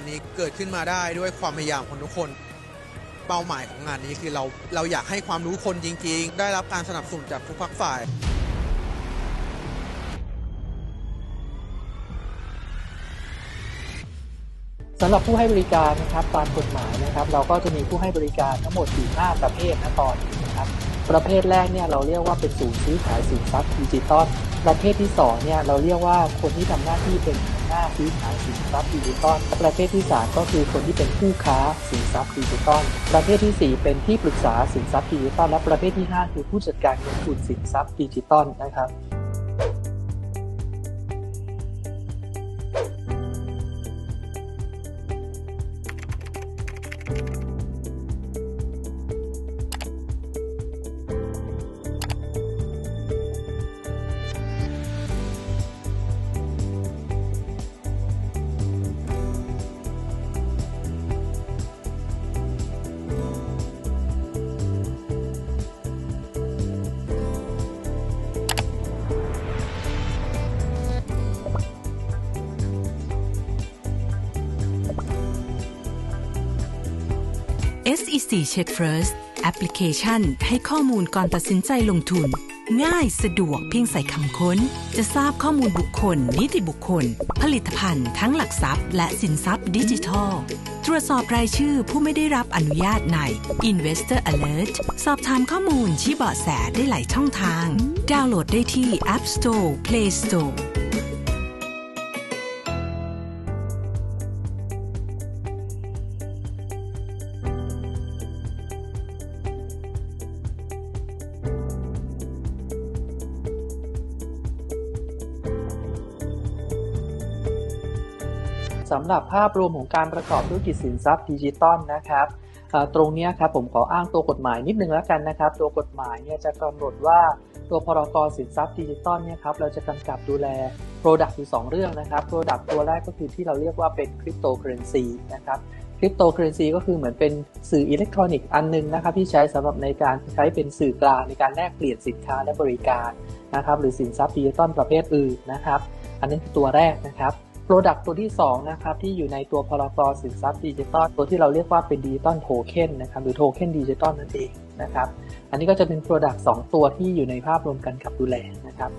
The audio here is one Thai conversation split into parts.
านนี้เกิดขึ้นมาได้ด้วยความพยายามของทุกคน เป้าหมายของงานนี้คือเราเราอยากให้ความรู้คนจริง ๆ ได้รับการสนับสนุนจากทุกภาคฝ่ายสำหรับผู้ให้บริการนะครับตามกฎหมายนะครับ เราก็จะมีผู้ให้บริการทั้งหมดอยู่5ประเภทนะตอนนี้ ประเภทแรกเนี่ยเราเรียกว่าเป็นศูนย์ซื้อขายสินทรัพย์ดิจิตอลประเภทที่2เนี่ยเราเรียกว่าคนที่ทำหน้าที่เป็นหน้าซื้อขายสินทรัพย์ดิจิตอลประเภทที่ 3 ก็คือคนที่เป็นผู้ค้าสินทรัพย์ดิจิตอลประเภททีสี่4 เป็นที่ปรึกษาสินทรัพย์ดิจิตอลและประเภทที่ 5 คือผู้จัดการเงินทุนสินทรัพย์ดิจิตอลนะครับ SEC Check First แอปพลิเคชัน ให้ข้อมูลก่อนตัดสินใจลงทุน ง่ายสะดวกเพียงใส่คำค้น จะทราบข้อมูลบุคคล นิติบุคคล ผลิตภัณฑ์ทั้งหลักทรัพย์ และสินทรัพย์ดิจิทัล ตรวจสอบรายชื่อผู้ไม่ได้รับอนุญาตใน Investor Alert สอบถามข้อมูลชี้เบาะแสได้หลายช่องทาง ดาวน์โหลดได้ที่ App Store Play Store หรับภาพรวมของการประกอบธุรกิจสินทรัพย์ดิจิตอลนะครับตรงนี้ครับผมขออ้างตัวกฎหมายนิดนึงแล้วกันนะครับ ตัวกฎหมายเนี่ยจะกำหนดว่าตัวพรกสินทรัพย์ดิจิตอลเนี่ยครับเราจะกำกับดูแล Product อยู่ 2 เรื่องนะครับ Product ตัวแรกก็คือที่เราเรียกว่าเป็นคริปโตเคอเรนซีนะครับคริปโตเคอเรนซีก็คือเหมือนเป็นสื่ออิเล็กทรอนิกส์อันหนึงนะครับที่ใช้สำหรับในการใช้เป็นสื่อกลางในการแลกเปลี่ยนสินค้าและบริการนะครับหรือสินทรัพย์ดิจิตอลประเภทอื่นนะครับ อันนี้คือตัวแรกนะครับ Product ตัวที่2นะครับที่อยู่ในตัวพรกสินทรัพย์ดิจิตอลตัวที่เราเรียกว่าเป็นดิจิตอลโทเค็นนะครับหรือโทเค็นดิจิตอลนั่นเองนะครับอันนี้ก็จะเป็น Product 2ตัวที่อยู่ในภาพรวมกันกับดูแลนะครับ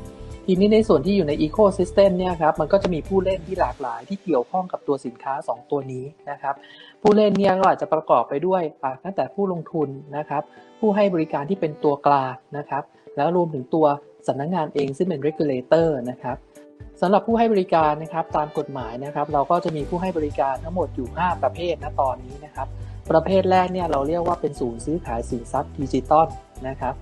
ทีนี้ในส่วนที่อยู่ใน Ecosystem เนี่ยครับมันก็จะมีผู้เล่นที่หลากหลายที่เกี่ยวข้องกับตัวสินค้า 2 ตัวนี้นะครับผู้เล่นเนี่ยก็อาจจะประกอบไปด้วยตั้งแต่ผู้ลงทุนนะครับผู้ให้บริการที่เป็นตัวกลางนะครับแล้วรวมถึงตัวสำนักงานเองซึ่งเป็น regulator นะครับ สำหรับผู้ให้บริการนะครับตามกฎหมายนะครับ เราก็จะมีผู้ให้บริการทั้งหมดอยู่ 5 ประเภทนะตอนนี้นะครับ ประเภทแรกเนี่ยเราเรียกว่าเป็นศูนย์ซื้อขายสินทรัพย์ดิจิตอลนะครับ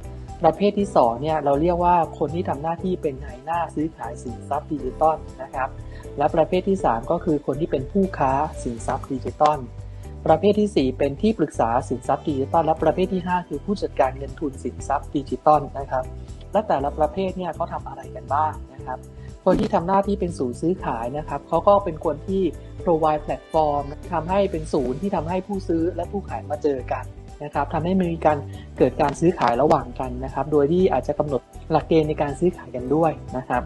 ประเภทที่2เนี่ยเราเรียกว่าคนที่ทำหน้าที่เป็นนายหน้าซื้อขายสินทรัพย์ดิจิตอลนะครับ และประเภทที่ 3 ก็คือคนที่เป็นผู้ค้าสินทรัพย์ดิจิตอลประเภทที่ 4 เป็นที่ปรึกษาสินทรัพย์ดิจิตอลและประเภทที่ 5 คือผู้จัดการเงินทุนสินทรัพย์ดิจิตอลนะครับ และแต่ละประเภทเนี่ยเขาทำอะไรกันบ้างนะครับ คนที่ทำหน้าที่เป็นศูนย์ซื้อขายนะครับเขาก็เป็นคนที่ provide platform ทำให้เป็นศูนย์ที่ทำให้ผู้ซื้อและผู้ขายมาเจอกันนะครับทำให้มีการเกิดการซื้อขายระหว่างกันนะครับ โดยที่อาจจะกำหนดหลักเกณฑ์ในการซื้อขายกันด้วยนะครับ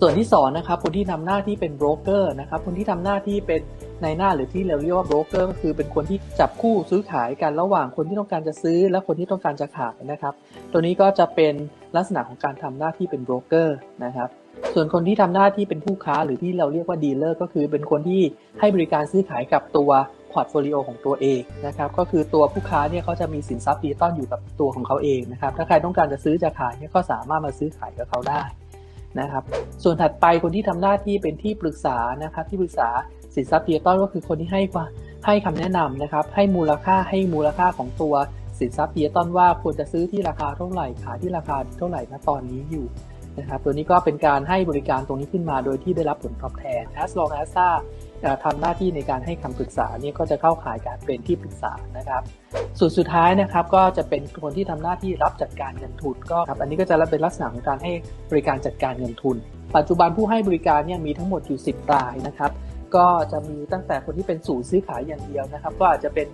ส่วนที่2นะครับคนที่ทำหน้าที่เป็นโบรกเกอร์นะครับ คนที่ทำหน้าที่เป็นในหน้าหรือที่เราเรียกว่าโบรกเกอร์ก็คือเป็นคนที่จับคู่ซื้อขายกันระหว่างคนที่ต้องการจะซื้อ และคนที่ต้องการจะขายนะครับ ตัวนี้ก็จะเป็นลักษณะของการทำหน้าที่เป็นโบรกเกอร์นะครับ ส่วนคนที่ทำหน้าที่เป็นผู้ค้าหรือที่เราเรียกว่าดีลเลอร์ก็คือเป็นคนที่ให้บริการซื้อขายกับตัวพอร์ตโฟลิโอของตัวเองนะครับก็คือตัวผู้ค้าเนี่ยเขาจะมีสินทรัพย์ดิจิตอลอยู่กับตัวของเขาเองนะครับถ้าใครต้องการจะซื้อจะขายเนี่ยก็สามารถมาซื้อขายกับเขาได้นะครับส่วนถัดไปคนที่ทำหน้าที่เป็นที่ปรึกษานะครับที่ปรึกษาสินทรัพย์ดิจิตอลก็คือคนที่ให้ความให้คำแนะนำนะครับให้มูลค่าให้มูลค่าของตัวสินทรัพย์ดิจิตอลว่าควรจะซื้อที่ราคาเท่าไหร่ขายที่ราคาเท่าไหร่ณตอนนี้อยู่ นะครับตัวนี้ก็เป็นการให้บริการตรงนี้ขึ้นมาโดยที่ได้รับผลตอบแทน as long as ถ้าทำหน้าที่ในการให้คำปรึกษาเนี่ยก็จะเข้าข่ายการเป็นที่ปรึกษานะครับ ส่วนสุดท้ายนะครับก็จะเป็นคนที่ทำหน้าที่รับจัดการเงินทุนก็ครับอันนี้ก็จะเป็นลักษณะของการให้บริการจัดการเงินทุน ปัจจุบันผู้ให้บริการเนี่ยมีทั้งหมดอยู่ 10 รายนะครับก็จะมีตั้งแต่คนที่เป็นศูนย์ซื้อขายอย่างเดียวนะครับ ก็อาจจะเป็น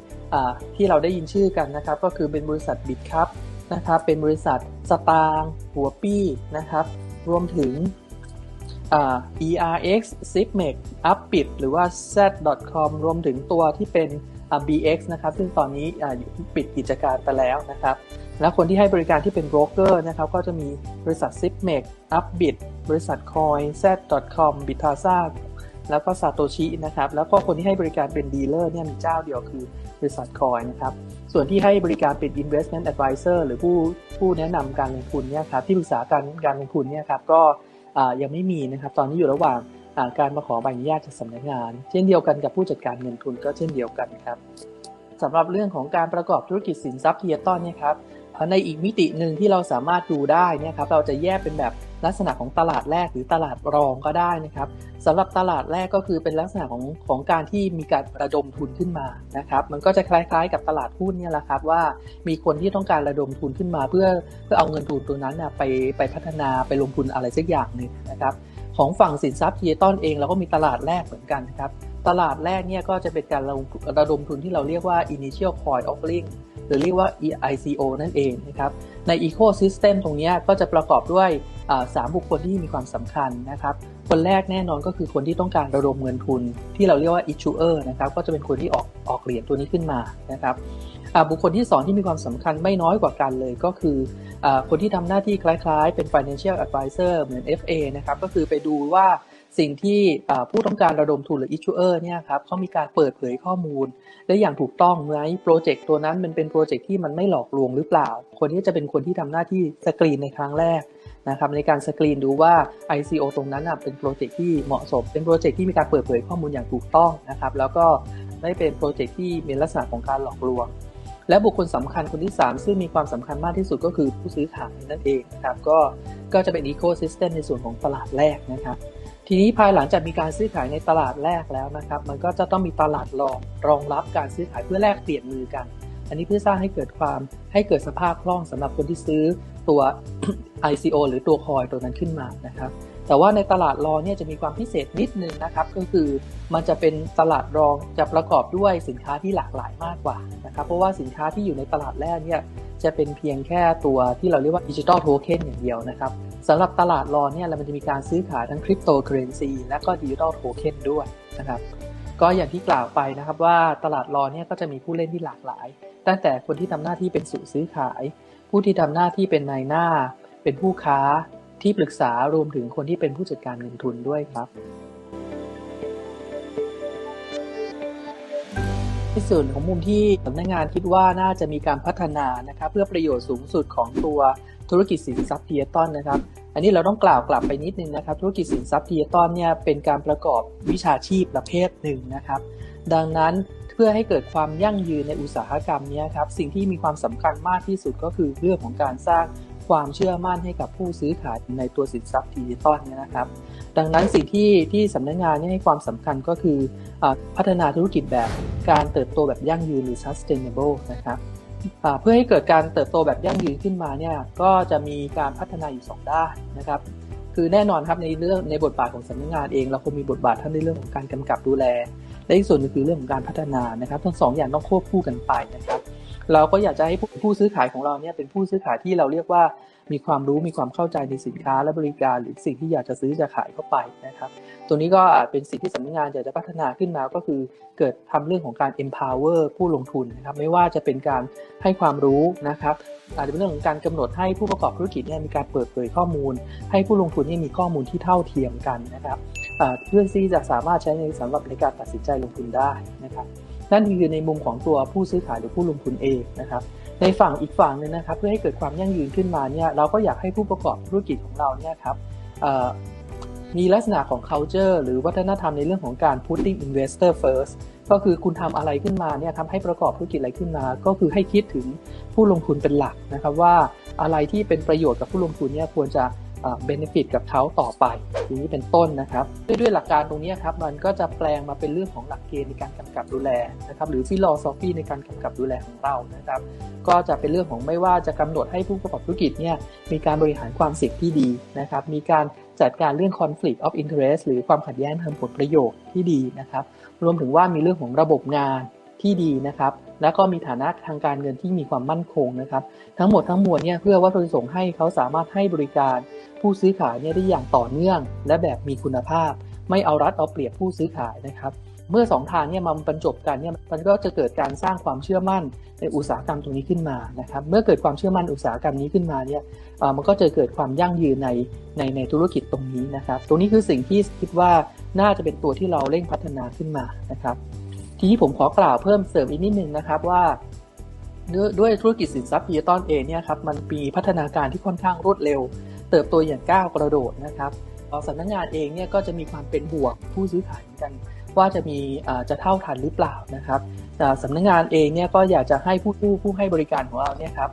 ที่เราได้ยินชื่อกันนะครับ ก็คือเป็นบริษัทบิตครับ นะครับ เป็นบริษัทสตาง หัวปี้นะครับ รวมถึง ERX, Sigmex, Upbit หรือว่า Z.com รวมถึงตัวที่เป็น BX นะครับ ซึ่งตอนนี้ปิดกิจการไปแล้วนะครับ และคนที่ให้บริการที่เป็นโบรกเกอร์นะครับ ก็จะมีบริษัท Sigmex, Upbit บริษัท Coin, Z.com, Bitasa แล้วก็ Satoshi นะครับแล้วก็คนที่ให้บริการเป็นดีลเลอร์เนี่ยมีเจ้าเดียวคือบริษัท Coin นะครับส่วนที่ให้บริการเป็น investment advisor หรือผู้ผู้แนะนำการลงทุนเนี่ยครับที่ปรึกษาการการลงทุนเนี่ยครับก็ยังไม่มีนะครับตอนนี้อยู่ระหว่างการมาขอใบอนุญาตจากสำนักงาน เช่นเดียวกันกับผู้จัดการเงินทุนก็เช่นเดียวกันครับสำหรับเรื่องของการประกอบธุรกิจสินทรัพย์เทียต้อนเนี่ยครับในอีกมิติหนึ่งที่เราสามารถดูได้เนี่ยครับเราจะแยกเป็นแบบ ลักษณะของตลาดแรกหรือตลาดรองก็ได้นะครับสำหรับตลาดแรกก็คือเป็นลักษณะของของการที่มีการระดมทุนขึ้นมานะครับมันก็จะคล้ายๆ กับตลาดหุ้นเนี่ยแหละครับว่ามีคนที่ต้องการระดมทุนขึ้นมาเพื่อเพื่อเอาเงินทุนตัวนั้นไปไปพัฒนาไปลงทุนอะไรสักอย่างหนึ่งนะครับของฝั่งสินทรัพย์ทีตอนเองเราก็มีตลาดแรกเหมือนกันนะครับตลาดแรกเนี่ยก็จะเป็นการระดมทุนที่เราเรียกว่า initial coin offering หรือเรียกว่า ICO นั่นเองนะครับใน ecosystem ตรงนี้ก็จะประกอบด้วย สามบุคคลที่มีความสำคัญนะครับคนแรกแน่นอนก็คือคนที่ต้องการระดมเงินทุน ที่เราเรียกว่า issuer นะครับก็จะเป็นคนที่ออกออกเหรียญตัวนี้ขึ้นมานะครับบุคคลที่ 2 ที่มีความสำคัญไม่น้อยกว่ากันเลยก็คืออคนที่ทำหน้าที่คล้ายๆ เป็น financial advisor เหมือน FA นะครับก็คือไปดูว่าสิ่งที่ผู้ต้องการระดมทุนหรือ issuer เนี่ยครับเขามีการเปิดเผยข้อมูลได้อย่างถูกต้องไหมโปรเจกต์ตัวนั้นมันเป็นโปรเจกต์ที่มันไม่หลอกลวงหรือเปล่า คนนี้จะเป็นคนที่ทำหน้าที่สกรีนในครั้งแรก นะครับในการสกรีนดูว่า ICO ตรงนั้นเป็นโปรเจกต์ที่เหมาะสม เป็นโปรเจกต์ที่มีการเปิดเผยข้อมูลอย่างถูกต้องนะครับแล้วก็ไม่เป็นโปรเจกต์ที่มีลักษณะของการหลอกลวง และบุคคลสำคัญคนที่ 3 ซึ่งมีความสำคัญมากที่สุดก็คือผู้ซื้อขายนั่นเองนะครับก็ก็จะเป็นอีโคซิสเต็มในส่วนของตลาดแรกนะครับทีนี้ภายหลังจากมีการซื้อขายในตลาดแรกแล้วนะครับ มันก็จะต้องมีตลาดรองรองรับการซื้อขายเพื่อแลกเปลี่ยนมือกัน อันนี้เพื่อสร้างให้เกิดความให้เกิดสภาพคล่องสำหรับคนที่ซื้อ ตัว ICO หรือตัวคอยตัวนั้นขึ้นมานะครับ แต่ว่าในตลาดรอเนี่ยจะมีความพิเศษนิดนึงนะครับ ก็คือมันจะเป็นตลาดรองจะประกอบด้วยสินค้าที่หลากหลายมากกว่านะครับ เพราะว่าสินค้าที่อยู่ในตลาดแรกเนี่ยจะเป็นเพียงแค่ตัวที่เราเรียกว่าดิจิตอลโทเค็นอย่างเดียวนะครับสำหรับตลาดรอเนี่ยเรามันจะมีการซื้อขายทั้งคริปโตเคอเรนซีและก็ดิจิทัลโทเค็นด้วยนะครับก็อย่างที่กล่าวไปนะครับว่าตลาดรอเนี่ยก็จะมีผู้เล่นที่หลากหลาย ตั้งแต่คนที่ทำหน้าที่เป็นสื่อซื้อขาย ผู้ที่ทำหน้าที่เป็นนายหน้า เป็นผู้ค้าที่ปรึกษารวมถึงคนที่เป็นผู้จัดการเงินทุนด้วยครับในส่วนของมุมที่สำนักงงานคิดว่าน่าจะมีการพัฒนานะครับ เพื่อประโยชน์สูงสุดของตัวธุรกิจสินทรัพย์เทียตอนนะครับ อันนี้เราต้องกล่าวกลับไปนิดนึงนะครับ ธุรกิจสินทรัพย์เทียตอนเนี่ยเป็นการประกอบวิชาชีพประเภทหนึ่งนะครับ ดังนั้น พื่อให้เกิดความยั่งยืนในอุตสาหกรรมนี้ครับสิ่งที่มีความสำคัญมากที่สุดก็คือเรื่องของการสร้างความเชื่อมั่นให้กับผู้ซื้อขายในตัวสินทรัพย์ดิจิตอลเนี่ยนะครับ ดังนั้นสิ่งที่ที่สำนักงงานให้ความสำคัญก็คืออพัฒนาธุรกิจแบบการเติบโตแบบยั่งยืนหรือ sustainable นะครับเพื่อให้เกิดการเติบโตแบบยั่งยืนขึ้นมาเนี่ยก็จะมีการพัฒนาอยู่ 2 ด้านนะครับ คือแน่นอนครับในเรื่องในบทบาทของสำนักงานเอง เราคงมีบทบาททั้งในเรื่องของการกำกับดูแล และอีกส่วนนึงคือเรื่องของการพัฒนานะครับ ทั้งสองอย่างต้องควบคู่กันไปนะครับ เราก็อยากจะให้ผู้ซื้อขายของเราเนี่ยเป็นผู้ซื้อขายที่เราเรียกว่ามีความรู้มีความเข้าใจในสินค้าและบริการหรือสิ่งที่อยากจะซื้อจะขายเข้าไปนะครับ ตัวนี้ก็เป็นสิ่งที่สำนักงานอยากจะพัฒนาขึ้นมาก็คือ เกิดทำเรื่องของการ empower ผู้ลงทุนนะครับ ไม่ว่าจะเป็นการให้ความรู้นะครับ อาจจะเป็นเรื่องของการกำหนดให้ผู้ประกอบธุรกิจเนี่ยมีการเปิดเผยข้อมูล ให้ผู้ลงทุนนี่มีข้อมูลที่เท่าเทียมกันนะครับ เพื่อที่จะสามารถใช้ในสำหรับในการตัดสินใจลงทุนได้นะครับนั่นคือในมุมของตัวผู้ซื้อขายหรือผู้ลงทุนเองนะครับในฝั่งอีกฝั่งนึงนะครับ เพื่อให้เกิดความยั่งยืนขึ้นมาเนี่ยเราก็อยากให้ผู้ประกอบธุรกิจของเราเนี่ยครับมีลักษณะของ culture หรือวัฒนธรรมในเรื่องของการ putting investor first ก็คือคุณทำอะไรขึ้นมาเนี่ยทำให้ประกอบธุรกิจอะไรขึ้นมา ก็คือให้คิดถึงผู้ลงทุนเป็นหลักนะครับว่าอะไรที่เป็นประโยชน์กับผู้ลงทุนเนี่ยควรจะ เบนฟิตกับเขาต่อไปอย่างนี้เป็นต้นนะครับด้วยด้วยหลักการตรงนี้ครับมันก็จะแปลงมาเป็นเรื่องของหลักเกณฑ์ในการกำกับดูแลนะครับหรือฟิโลโซฟีในการกำกับดูแลของเรานะครับ ก็จะเป็นเรื่องของไม่ว่าจะกำหนดให้ผู้ประกอบธุรกิจเนี่ยมีการบริหารความเสี่ยงที่ดีนะครับมีการจัดการเรื่อง conflict of interest หรือความขัดแย้งทางผลประโยชน์ที่ดีนะครับ รวมถึงว่ามีเรื่องของระบบงานที่ดีนะครับ และก็มีฐานะทางการเงินที่มีความมั่นคงนะครับ ทั้งหมดทั้งมวลเนี่ยเพื่อวัตถุประสงค์ให้เขาสามารถให้บริการผู้ซื้อขายเนี่ยได้อย่างต่อเนื่อง และแบบมีคุณภาพ ไม่เอารัดเอาเปรียบผู้ซื้อขายนะครับเมื่อสองทางเนี่ยมาบรรจบกันเนี่ยมันก็จะเกิดการสร้างความเชื่อมั่นในอุตสาหกรรมตรงนี้ขึ้นมานะครับเมื่อเกิดความเชื่อมั่นอุตสาหกรรมนี้ขึ้นมาเนี่ยมันก็จะเกิดความยั่งยืนในในในธุรกิจตรงนี้นะครับ ตรงนี้คือสิ่งที่คิดว่าน่าจะเป็นตัวที่เราเร่งพัฒนาขึ้นมานะครับ ทีนี้ผมขอกล่าวเพิ่มเสริมอีกนิดนึงนะครับว่าด้วยธุรกิจสินทรัพย์ดิจิตอลเองเนี่ยครับมันมีพัฒนาการที่ค่อนข้างรวดเร็ว เติบโตอย่างก้าวกระโดดนะครับสำนักงงานเองเนี่ยก็จะมีความเป็นห่วงผู้ซื้อขายกัน ว่าจะมีจะเท่าทันหรือเปล่านะครับสำนักงงานเองเนี่ยก็อยากจะให้ผู้ผู้ผู้ให้บริการของเราเนี่ยครับ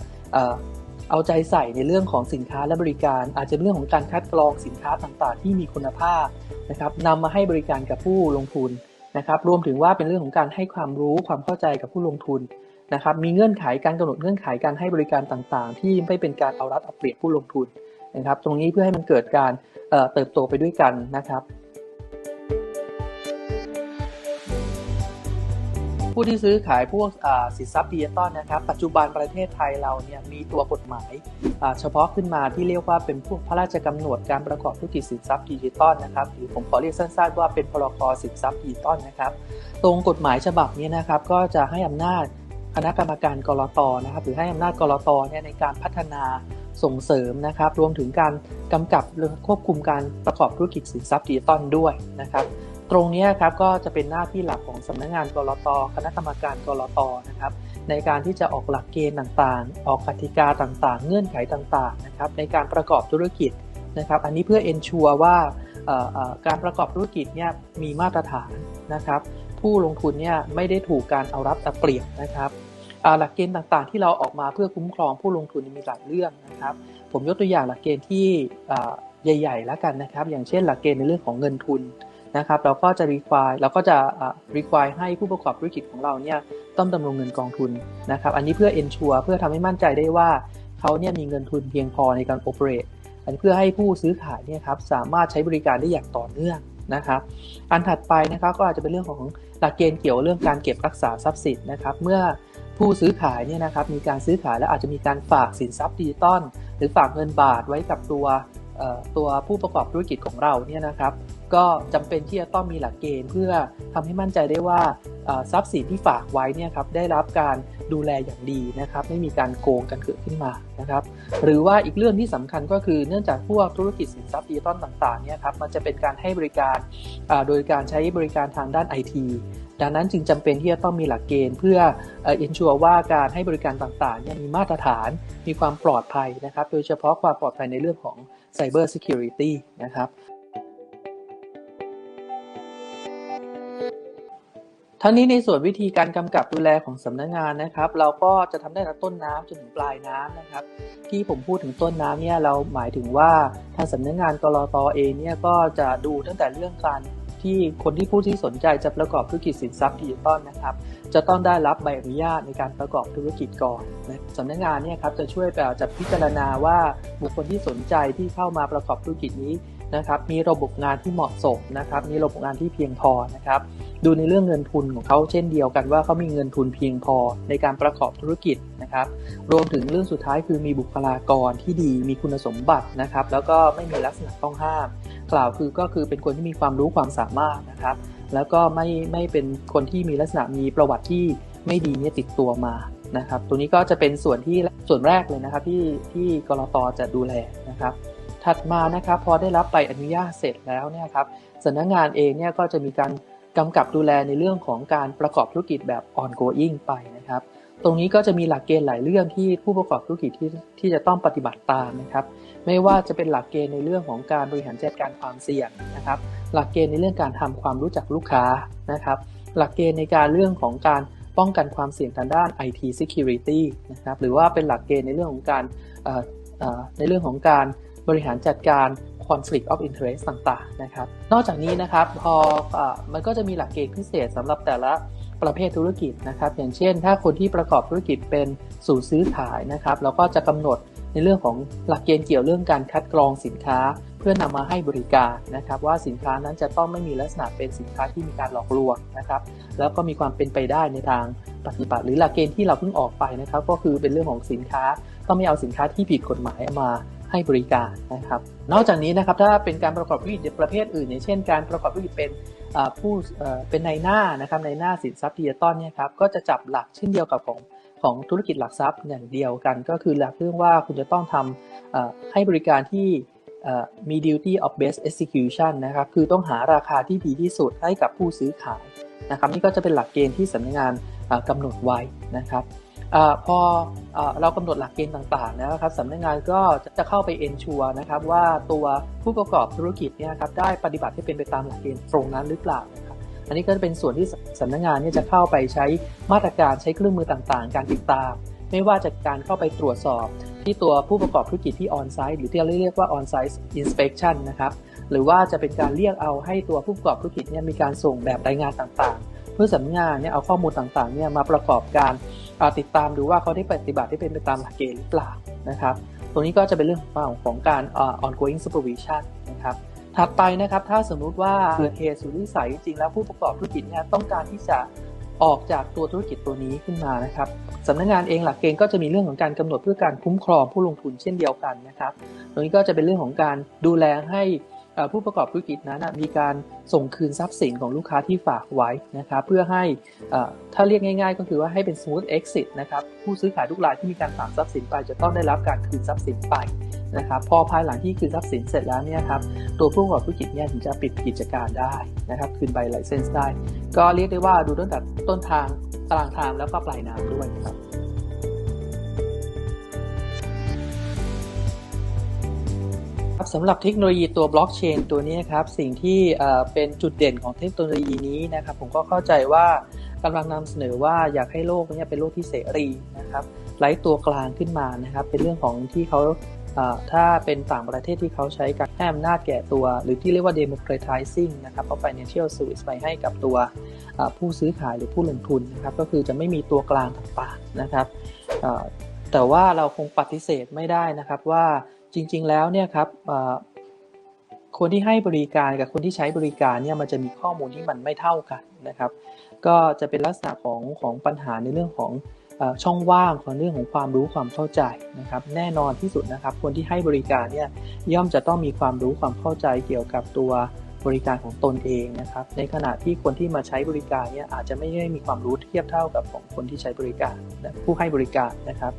เอาใจใส่ในเรื่องของสินค้าและบริการ อาจจะเป็นเรื่องของการคัดกรองสินค้าต่างๆ ที่มีคุณภาพนะครับนำมาให้บริการกับผู้ลงทุน นะครับรวมถึงว่าเป็นเรื่องของการให้ความรู้ความเข้าใจกับผู้ลงทุนนะครับมีเงื่อนไขการกำหนดเงื่อนไขการให้บริการต่างๆ ที่ไม่เป็นการเอารัดเอาเปรียบผู้ลงทุนนะครับตรงนี้เพื่อให้มันเกิดการเติบโตไปด้วยกันนะครับ ผู้ที่ซื้อขายพวกสินทรัพย์ดิจิตอลนะครับ ปัจจุบันประเทศไทยเราเนี่ยมีตัวกฎหมายเฉพาะขึ้นมาที่เรียกว่าเป็นพวกพระราชกำหนดการประกอบธุรกิจสินทรัพย์ดิจิตอลนะครับหรือผมขอเรียกสั้นๆว่าเป็นพรกสินทรัพย์ดิจิตอลนะครับตรงกฎหมายฉบับนี้นะครับก็จะให้อำนาจคณะกรรมการกรตนะครับหรือให้อำนาจกรตเนี่ยในการพัฒนาส่งเสริมนะครับ รวมถึงการกำกับควบคุมการประกอบธุรกิจสินทรัพย์ดิจิตอลด้วยนะครับ ตรงนี้ครับก็จะเป็นหน้าที่หลักของสำนักงงานกรตคณะกรรมการกรตนะครับ ในการที่จะออกหลักเกณฑ์ต่างๆ ออกกติกาต่างๆ เงื่อนไขต่างๆนะครับในการประกอบธุรกิจนะครับ อันนี้เพื่อเอนชัวว่าการประกอบธุรกิจเนี่ยมีมาตรฐานนะครับ ผู้ลงทุนเนี่ยไม่ได้ถูกการเอารัดเอาเปรียบนะครับหลักเกณฑ์ต่างๆ ที่เราออกมาเพื่อคุ้มครองผู้ลงทุนมีหลายเรื่องนะครับ ผมยกตัวอย่างหลักเกณฑ์ที่ใหญ่ๆแล้วกันนะครับ อย่างเช่นหลักเกณฑ์ในเรื่องของเงินทุน นะครับ เราก็จะรีควายเราก็จะรีควายให้ผู้ประกอบธุรกิจของเราเนี่ยต้องดำรงเงินกองทุนนะครับ อันนี้เพื่อเอนชัวเพื่อทำให้มั่นใจได้ว่าเขาเนี่ยมีเงินทุนเพียงพอในการโอเปเรตอันเพื่อให้ผู้ซื้อขายเนี่ยครับสามารถใช้บริการได้อย่างต่อเนื่องนะครับ อันถัดไปนะครับก็อาจจะเป็นเรื่องของหลักเกณฑ์เกี่ยวเรื่องการเก็บรักษาทรัพย์สินนะครับ เมื่อผู้ซื้อขายเนี่ยนะครับมีการซื้อขายแล้วอาจจะมีการฝากสินทรัพย์ดิจิตอลหรือฝากเงินบาทไว้กับตัว ตัวผู้ประกอบธุรกิจของเราเนี่ยนะครับ ก็จำเป็นที่จะต้องมีหลักเกณฑ์เพื่อทำให้มั่นใจได้ว่าทรัพย์สินที่ฝากไว้เนี่ยครับได้รับการดูแลอย่างดีนะครับ ไม่มีการโกงกันเกิดขึ้นมานะครับ หรือว่าอีกเรื่องที่สำคัญก็คือเนื่องจากพวกธุรกิจสินทรัพย์ดิจิตอลต่างๆเนี่ยครับมันจะเป็นการให้บริการโดยการใช้บริการทางด้านไอทีดังนั้นจึงจำเป็นที่จะต้องมีหลักเกณฑ์เพื่อเอ็นชัวว่าการให้บริการต่างๆมีมาตรฐานมีความปลอดภัยนะครับ โดยเฉพาะความปลอดภัยในเรื่องของ Cyber Security นะครับ ทั้งนี้ในส่วนวิธีการกำกับดูแลของสำนักงงานนะครับ เราก็จะทำได้ตั้งต้นน้ำจนถึงปลายน้ำนะครับ ที่ผมพูดถึงต้นน้ำเนี่ยเราหมายถึงว่าทางสำนักงงานกรตอเองเนี่ยก็จะดูตั้งแต่เรื่องการที่คนที่ผู้ที่สนใจจะประกอบธุรกิจสินทรัพย์ดิจิตอลนะครับ จะต้องได้รับใบอนุญาตในการประกอบธุรกิจก่อนนะสำนักงานเนี่ยครับจะช่วยแบบจะพิจารณาว่าบุคคลที่สนใจที่เข้ามาประกอบธุรกิจนี้นะครับมีระบบงานที่เหมาะสมนะครับมีระบบงานที่เพียงพอนะครับดูในเรื่องเงินทุนของเขาเช่นเดียวกันว่าเขามีเงินทุนเพียงพอในการประกอบธุรกิจนะครับ รวมถึงเรื่องสุดท้ายคือมีบุคลากรที่ดีมีคุณสมบัตินะครับ แล้วก็ไม่มีลักษณะต้องห้าม กล่าวคือก็คือเป็นคนที่มีความรู้ความสามารถนะครับ แล้วก็ไม่ไม่เป็นคนที่มีลักษณะมีประวัติที่ไม่ดีเนี่ยติดตัวมานะครับตัวนี้ก็จะเป็นส่วนที่ส่วนแรกเลยนะครับที่ที่กรตจะดูแลนะครับ ถัดมานะครับพอได้รับใบอนุญาตเสร็จแล้วเนี่ยครับสำนักงานเองเนี่ยก็จะมีการกำกับดูแลในเรื่องของการประกอบธุรกิจแบบ ongoing ไปนะครับ ตรงนี้ก็จะมีหลักเกณฑ์หลายเรื่องที่ผู้ประกอบธุรกิจที่ที่จะต้องปฏิบัติตามนะครับ ไม่ว่าจะเป็นหลักเกณฑ์ในเรื่องของการบริหารจัดการความเสี่ยงนะครับ หลักเกณฑ์ในเรื่องการทำความรู้จักลูกค้านะครับ หลักเกณฑ์ในการเรื่องของการป้องกันความเสี่ยงทางด้าน IT security นะครับ หรือว่าเป็นหลักเกณฑ์ในเรื่องของการในเรื่องของการบริหารจัดการ conflict of interest ต่างๆ นะครับ นอกจากนี้นะครับพออมันก็จะมีหลักเกณฑ์พิเศษสำหรับแต่ละประเภทธุรกิจนะครับ อย่างเช่น ถ้าคนที่ประกอบธุรกิจเป็นศูนย์ซื้อขายนะครับ เราก็จะกำหนดในเรื่องของหลักเกณฑ์เกี่ยวเรื่องการคัดกรองสินค้า เพื่อนำมาให้บริการนะครับว่าสินค้านั้นจะต้องไม่มีลักษณะเป็นสินค้าที่มีการหลอกลวงนะครับแล้วก็มีความเป็นไปได้ในทางปฏิบัติ หรือหลักเกณฑ์ที่เราเพิ่งออกไปนะครับก็คือเป็นเรื่องของสินค้าต้องไม่เอาสินค้าที่ผิดกฎหมายมาให้บริการนะครับ นอกจากนี้นะครับถ้าเป็นการประกอบธุรกิจประเภทอื่น อย่างเช่น การประกอบธุรกิจเป็นผู้เป็นในหน้านะครับในหน้าสินทรัพย์ดิจิตอลเนี่ยครับก็จะจับหลักเช่นเดียวกับของของธุรกิจหลักทรัพย์อย่างเดียวกัน ก็คือหลักเรื่องว่าคุณจะต้องทำให้บริการที่ มี duty of best execution นะครับ คือต้องหาราคาที่ดีที่สุดให้กับผู้ซื้อขายนะครับ นี่ก็จะเป็นหลักเกณฑ์ที่สำนักงานกำหนดไว้นะครับอพออเรากำหนดหลักเกณฑ์ต่างๆนะครับสำนักงานก็จะเข้าไปเอนชัวนะครับว่าตัวผู้ประกอบธุรกิจเนี่ยครับได้ปฏิบัติให้เป็นไปตามหลักเกณฑ์ตรงนั้นหรือเปล่านะครับอันนี้ก็จะเป็นส่วนที่สำนักงานเนี่ยจะเข้าไปใช้มาตรการใช้เครื่องมือต่างๆ การติดตาม ไม่ว่าจะการเข้าไปตรวจสอบ ที่ตัวผู้ประกอบธุรกิจที่ออนไซต์หรือที่เราเรียกว่าออนไซต์อินสเปคชันนะครับหรือว่าจะเป็นการเรียกเอาให้ตัวผู้ประกอบธุรกิจเนี่ยมีการส่งแบบรายงานต่างๆ เพื่อสำนักงานเนี่ยเอาข้อมูลต่างๆเนี่ยมาประกอบการติดตามดูว่าเขาได้ปฏิบัติได้เป็นไปตามหลักเกณฑ์หรือเปล่านะครับตรงนี้ก็จะเป็นเรื่องของของการ ongoing supervision นะครับถัดไปนะครับถ้าสมมุติว่าเกิดเหตุสุดวิสัยจริงแล้วผู้ประกอบธุรกิจเนี่ยต้องการที่จะ ออกจากตัวธุรกิจตัวนี้ขึ้นมานะครับสำนักงงานเองหลักเกณฑ์ก็จะมีเรื่องของการกำหนดเพื่อการคุ้มครองผู้ลงทุนเช่นเดียวกันนะครับตรงนี้ก็จะเป็นเรื่องของการดูแลให้ผู้ประกอบธุรกิจนั้นมีการส่งคืนทรัพย์สินของลูกค้าที่ฝากไว้นะครับเพื่อให้ถ้าเรียกง่าย ๆ ก็คือว่าให้เป็น smooth exit นะครับผู้ซื้อขายทุกรายที่มีการฝากทรัพย์สินไปจะต้องได้รับการคืนทรัพย์สินไป นะครับพอภายหลังที่คืนทรัพย์สินเสร็จแล้วเนี่ยครับตัวผู้ประกอบธุรกิจเนี่ยถึงจะปิดกิจการได้นะครับคืนใบไลเซนส์ได้ ก็เรียกได้ว่าดูตั้งแต่ต้นทางกลางทางแล้วก็ปลายน้ำด้วยครับสำหรับเทคโนโลยีตัวบล็อกเชนตัวนี้ครับสิ่งที่เป็นจุดเด่นของเทคโนโลยีนี้นะครับผมก็เข้าใจว่ากำลังนำเสนอว่าอยากให้โลกนี้เป็นโลกที่เสรีนะครับไร้ตัวกลางขึ้นมานะครับเป็นเรื่องของที่เขา ถ้าเป็นต่างประเทศที่เขาใช้การให้อำนาจแก่ตัว หรือที่เรียกว่า democratizing นะครับเอา financial service ไปให้กับตัวผู้ซื้อขายหรือผู้ลงทุนนะครับก็คือจะไม่มีตัวกลางต่างๆนะครับแต่ว่าเราคงปฏิเสธไม่ได้นะครับว่าจริง ๆ แล้วเนี่ยครับคนที่ให้บริการกับคนที่ใช้บริการเนี่ยมันจะมีข้อมูลที่มันไม่เท่ากันนะครับ ก็จะเป็นลักษณะของของปัญหาในเรื่องของ ช่องว่างของเรื่องของความรู้ความเข้าใจนะครับ แน่นอนที่สุดนะครับ คนที่ให้บริการเนี่ยย่อมจะต้องมีความรู้ความเข้าใจเกี่ยวกับตัวบริการของตนเองนะครับ ในขณะที่คนที่มาใช้บริการเนี่ยอาจจะไม่ได้มีความรู้เทียบเท่ากับของคนที่ใช้บริการผู้ให้บริการนะครับ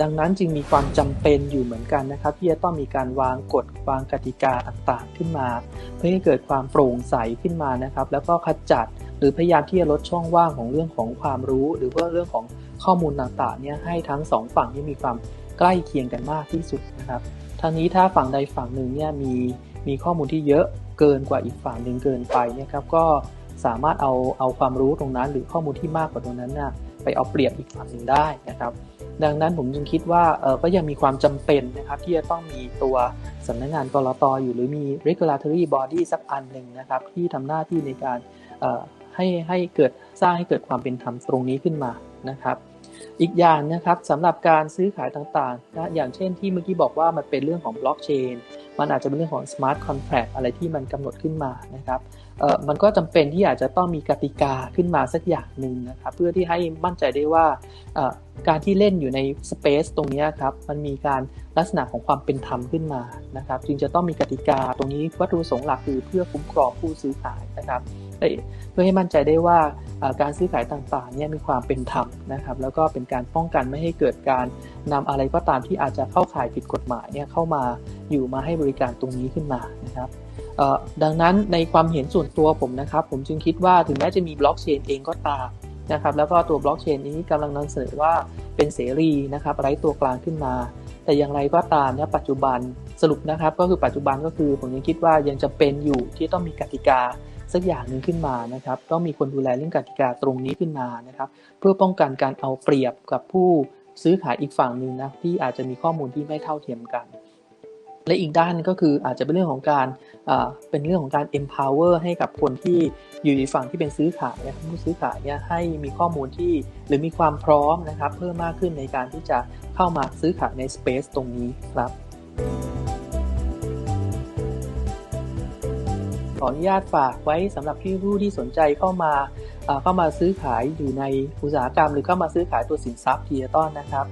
ดังนั้นจึงมีความจำเป็นอยู่เหมือนกันนะครับ ที่จะต้องมีการวางกฎวางกติกาต่างๆขึ้นมา เพื่อให้เกิดความโปร่งใสขึ้นมานะครับ แล้วก็ขจัด หรือพยายามที่จะลดช่องว่างของเรื่องของความรู้ หรือว่าเรื่องของข้อมูลต่างๆเนี่ยให้ทั้งสองฝั่งที่มีความใกล้เคียงกันมากที่สุดนะครับทั้งนี้ถ้าฝั่งใดฝั่งหนึ่งเนี่ยมีมีข้อมูลที่เยอะเกินกว่าอีกฝั่งหนึ่งเกินไปเนี่ยครับก็สามารถเอาเอาความรู้ตรงนั้น หรือข้อมูลที่มากกว่าตรงนั้นนะ่ะไปเอาเปรียบอีกฝั่งหนึ่งได้นะครับ ดังนั้นผมจึงคิดว่าเออก็ยังมีความจำเป็นนะครับที่จะต้องมีตัวสำนักงงานกรตออยู่หรือมี regulatory body สักอันหนึ่งนะครับที่ทำหน้าที่ในการ ให้ให้เกิดสร้างให้เกิดความเป็นธรรมตรงนี้ขึ้นมานะครับ อีกอย่างนะครับสำหรับการซื้อขายต่างๆนะอย่างเช่นที่เมื่อกี้บอกว่ามันเป็นเรื่องของบล็อกเชนมันอาจจะเป็นเรื่องของ smart contract อะไรที่มันกำหนดขึ้นมานะครับเออมันก็จำเป็นที่อาจจะต้องมีกติกาขึ้นมาสักอย่างหนึ่งนะครับเพื่อที่ให้มั่นใจได้ว่าการที่เล่นอยู่ในสเปซตรงนี้ครับมันมีการลักษณะของความเป็นธรรมขึ้นมานะครับ จึงจะต้องมีกติกาตรงนี้วัตถุประสงค์หลักคือเพื่อคุ้มครองผู้ซื้อขายนะครับ เพื่อให้มั่นใจได้ว่าการซื้อขายต่างๆเนี่ยมีความเป็นธรรมนะครับ แล้วก็เป็นการป้องกันไม่ให้เกิดการนำอะไรก็ตามที่อาจจะเข้าข่ายผิดกฎหมายเนี่ยเข้ามาอยู่มาให้บริการตรงนี้ขึ้นมานะครับดังนั้นในความเห็นส่วนตัวผมนะครับ ผมจึงคิดว่าถึงแม้จะมีบล็อกเชนเองก็ตามนะครับ แล้วก็ตัวบล็อกเชนนี้กำลังนำเสนอว่าเป็นเสรีนะครับไร้ตัวกลางขึ้นมา แต่อย่างไรก็ตามเนี่ยปัจจุบันสรุปนะครับก็คือปัจจุบันก็คือผมยังคิดว่ายังจะเป็นอยู่ที่ต้องมีกติกา สักอย่างหนึ่งขึ้นมานะครับต้องมีคนดูแลเรื่องกติกาตรงนี้ขึ้นมานะครับเพื่อป้องกันการเอาเปรียบกับผู้ซื้อขายอีกฝั่งหนึ่งนะที่อาจจะมีข้อมูลที่ไม่เท่าเทียมกัน และอีกด้านก็คืออาจจะเป็นเรื่องของการเป็นเรื่องของการ empower ให้กับคนที่อยู่ในฝั่งที่เป็นซื้อขายนะผู้ซื้อขายเนี่ยให้มีข้อมูลที่หรือมีความพร้อมนะครับเพิ่มมากขึ้นในการที่จะเข้ามาซื้อขายใน space ตรงนี้ครับ ขออนุญาตฝากไว้สำหรับที่ผู้ที่สนใจเข้ามาเข้ามาซื้อขายอยู่ในอุตสาหกรรม หรือเข้ามาซื้อขายตัวสินทรัพย์ดิจิตอลนะครับ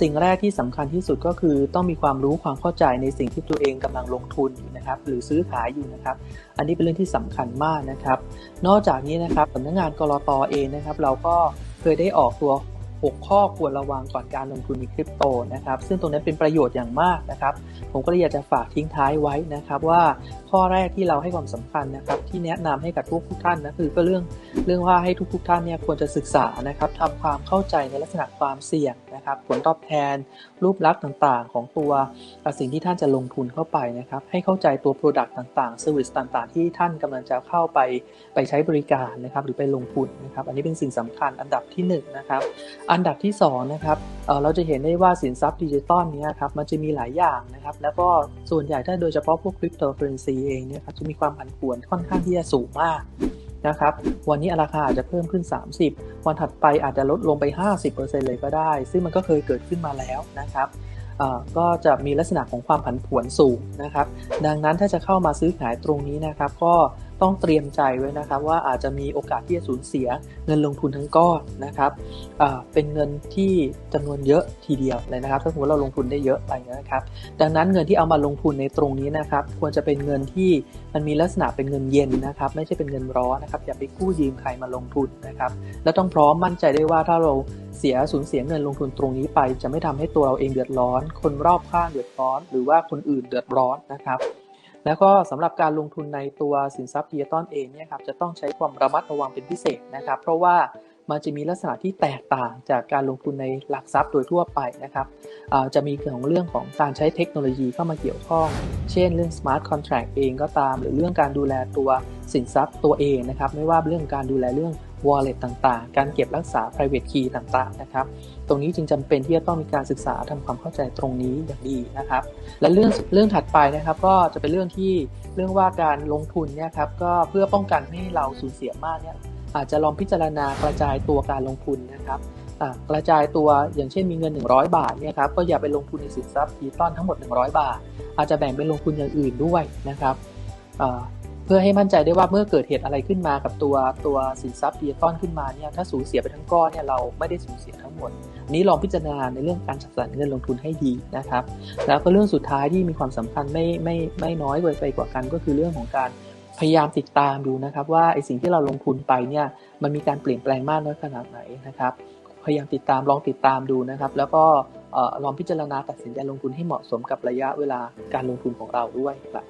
สิ่งแรกที่สำคัญที่สุดก็คือต้องมีความรู้ความเข้าใจในสิ่งที่ตัวเองกำลังลงทุนอยู่นะครับ หรือซื้อขายอยู่นะครับ อันนี้เป็นเรื่องที่สำคัญมากนะครับ นอกจากนี้นะครับสำนักงานกรตอเองนะครับ เราก็เคยได้ออกตัว 6 ข้อควรระวังก่อนการลงทุนในคริปโตนะครับ ซึ่งตรงนั้นเป็นประโยชน์อย่างมากนะครับ ผมก็เลยอยากจะฝากทิ้งท้ายไว้นะครับ ว่าข้อแรกที่เราให้ความสำคัญนะครับ ที่แนะนำให้กับทุกทุกท่านนะคือก็เรื่องเรื่องว่าให้ทุกทุกท่านเนี่ยควรจะศึกษานะครับทำความเข้าใจในลักษณะความเสี่ยงนะครับ ผลตอบแทน รูปลักษณ์ต่างๆ ของตัวสิ่งที่ท่านจะลงทุนเข้าไปนะครับ ให้เข้าใจตัว Product ต่างๆ Service ต่างๆ ที่ท่านกำลังจะเข้าไปไปใช้บริการนะครับ หรือไปลงทุนนะครับ อันนี้เป็นสิ่งสำคัญอันดับที่1นนะครับอันดับที่2นะครับเราจะเห็นได้ว่าสินทรัพย์ดิจิตอลนี้ครับมันจะมีหลายอย่างนะครับ แล้วก็ส่วนใหญ่ถ้าโดยเฉพาะพวกคริปโตเคอเรนซีเองเนี่ยครับจะมีความผันผวนค่อนข้างที่จะสูงมากนะครับวันนี้ราคาอาจจะเพิ่มขึ้น 30 วันถัดไปอาจจะลดลงไป 50%เลยก็ได้ ซึ่งมันก็เคยเกิดขึ้นมาแล้วนะครับก็จะมีลักษณะของความผันผวนสูงนะครับ ดังนั้นถ้าจะเข้ามาซื้อขายตรงนี้นะครับ ก็ ต้องเตรียมใจไว้นะครับว่าอาจจะมีโอกาสที่จะสูญเสียเงินลงทุนทั้งก้อนนะครับเป็นเงินที่จำนวนเยอะทีเดียวเลยนะครับ ถ้าสมมติเราลงทุนได้เยอะไปนะครับ ดังนั้นเงินที่เอามาลงทุนในตรงนี้นะครับ ควรจะเป็นเงินที่มันมีลักษณะเป็นเงินเย็นนะครับ ไม่ใช่เป็นเงินร้อนนะครับ อย่าไปกู้ยืมใครมาลงทุนนะครับ และต้องพร้อมมั่นใจได้ว่าถ้าเราเสียสูญเสียเงินลงทุนตรงนี้ไป จะไม่ทำให้ตัวเราเองเดือดร้อน คนรอบข้างเดือดร้อน หรือว่าคนอื่นเดือดร้อนนะครับ แล้วก็สำหรับการลงทุนในตัวสินทรัพย์ดิจิตอลเองเนี่ยครับจะต้องใช้ความระมัดระวังเป็นพิเศษนะครับ เพราะว่ามันจะมีลักษณะที่แตกต่างจากการลงทุนในหลักทรัพย์โดยทั่วไปนะครับจะมีเรื่องของเรื่องของการใช้เทคโนโลยีเข้ามาเกี่ยวข้อง เช่น เรื่อง smart contract เองก็ตาม หรือเรื่องการดูแลตัวสินทรัพย์ตัวเองนะครับ ไม่ว่าเรื่องการดูแลเรื่อง wallet ต่างๆ การเก็บรักษา private key ต่างๆ นะครับ ตรงนี้จึงจำเป็นที่จะต้องมีการศึกษาทำความเข้าใจตรงนี้อย่างดีนะครับ และเรื่องเรื่องถัดไปนะครับ ก็จะเป็นเรื่องที่เรื่องว่าการลงทุนเนี่ยครับ ก็เพื่อป้องกันไม่ให้เราสูญเสียมากเนี่ย อาจจะลองพิจารณากระจายตัวการลงทุนนะครับกระจายตัวอย่างเช่นมีเงิน 100 บาทเนี่ยครับก็อย่าไปลงทุนในสินทรัพย์ดิจิตอลทั้งหมด 100 บาท อาจจะแบ่งเป็นลงทุนอย่างอื่นด้วยนะครับ เพื่อให้มั่นใจได้ว่าเมื่อเกิดเหตุอะไรขึ้นมากับตัวตัวสินทรัพย์ดิจิตอลขึ้นมาเนี่ยถ้าสูญเสียไปทั้งก้อนเนี่ยเราไม่ได้สูญเสียทั้งหมดนี้ลองพิจารณาในเรื่องการจัดสรรเงินลงทุนให้ดีนะครับ แล้วก็เรื่องสุดท้ายที่มีความสำคัญไม่ไม่ไม่น้อยไปกว่ากัน ก็คือเรื่องของการพยายามติดตามดูนะครับ ว่าไอสิ่งที่เราลงทุนไปเนี่ยมันมีการเปลี่ยนแปลงมากน้อยขนาดไหนนะครับพยายามติดตามลองติดตามดูนะครับ แล้วก็ลองพิจารณาตัดสินใจลงทุนให้เหมาะสมกับระยะเวลาการลงทุนของเราด้วยครับ